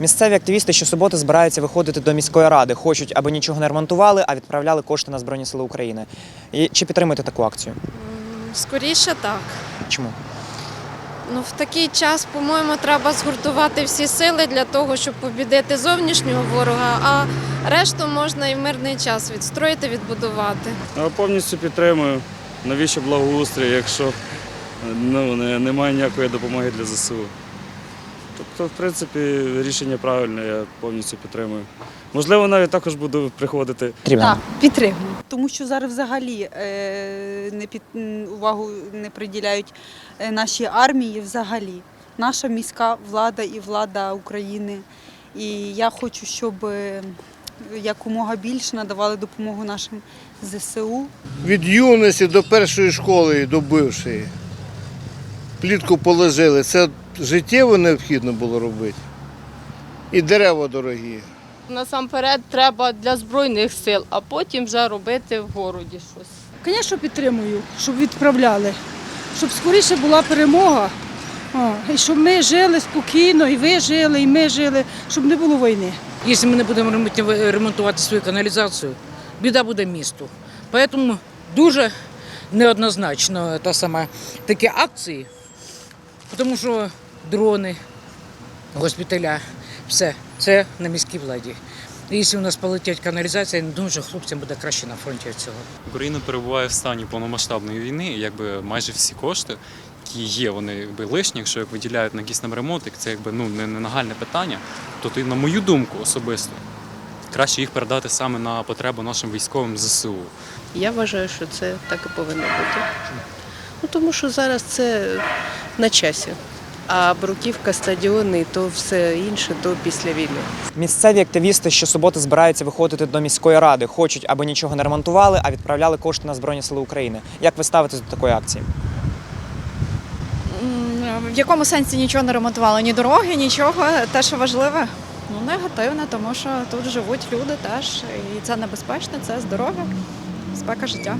Місцеві активісти щосуботи збираються виходити до міської ради, хочуть, аби нічого не ремонтували, а відправляли кошти на Збройні Сили України. І чи підтримуєте таку акцію? Скоріше так. Чому? Ну, в такий час, по-моєму, треба згуртувати всі сили для того, щоб побідити зовнішнього ворога, а решту можна і в мирний час відстроїти, відбудувати. Я повністю підтримую. Навіщо благоустрій, якщо ну, немає ніякої допомоги для ЗСУ. Тобто, в принципі, рішення правильне, я повністю підтримую. Можливо, навіть також буду приходити. Так, підтримую. Тому що зараз взагалі е, не під увагу не приділяють е, нашій армії взагалі. Наша міська влада і влада України. І я хочу, щоб е, якомога більше надавали допомогу нашим ЗСУ. від юності до першої школи до бившої. Плітку положили. Це життєво необхідно було робити. І дерева дорогі. Насамперед треба для збройних сил, а потім вже робити в городі щось. Звісно, підтримую, щоб відправляли, щоб скоріше була перемога. І щоб ми жили спокійно, і ви жили, і ми жили, щоб не було війни. Якщо ми не будемо ремонтувати- ремонтувати свою каналізацію, біда буде місту. Тому дуже неоднозначно та сама, такі акції, тому що дрони, госпіталя, все, це на міській владі. І Якщо у нас полетять каналізація, я не думаю, що хлопцям буде краще на фронті від цього. Україна перебуває в стані повномасштабної війни, і якби майже всі кошти, які є, вони якби лишні, якщо їх виділяють на якийсь там ремонт, як це якби ну не, не нагальне питання, то ти, на мою думку, особисто, краще їх передати саме на потребу нашим військовим ЗСУ. Я вважаю, що це так і повинно бути. Ну, тому що зараз це на часі. А бруківка, стадіони, то все інше, то після війни. Місцеві активісти щосуботи збираються виходити до міської ради, хочуть, аби нічого не ремонтували, а відправляли кошти на Збройні Сили України. Як ви ставитесь до такої акції? В якому сенсі нічого не ремонтували? Ні дороги, нічого. Те, що важливе, ну негативне, тому що тут живуть люди теж, і це небезпечно, це здоров'я, безпека життя.